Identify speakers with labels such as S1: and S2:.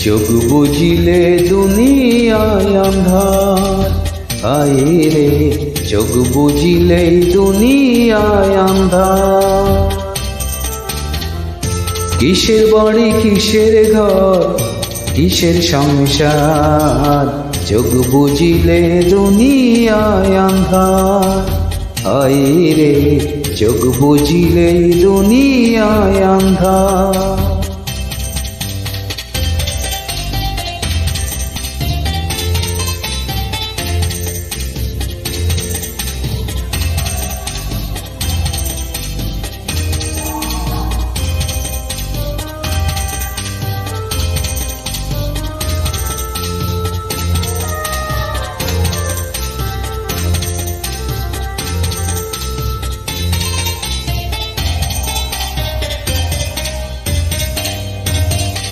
S1: চোখ বুঝিলে দুনিয়ায় আন্ধার। আয়ে রে, চোখ বুঝিলে দুনিয়ায় আন্ধার। কিসের বাড়ি, কিসের ঘর, কিসের সংসার? চোখ বুঝিলে দুনিয়ায় আন্ধার। আয়ে রে, চোখ বুঝিলে দুনিয়ায় আন্ধার।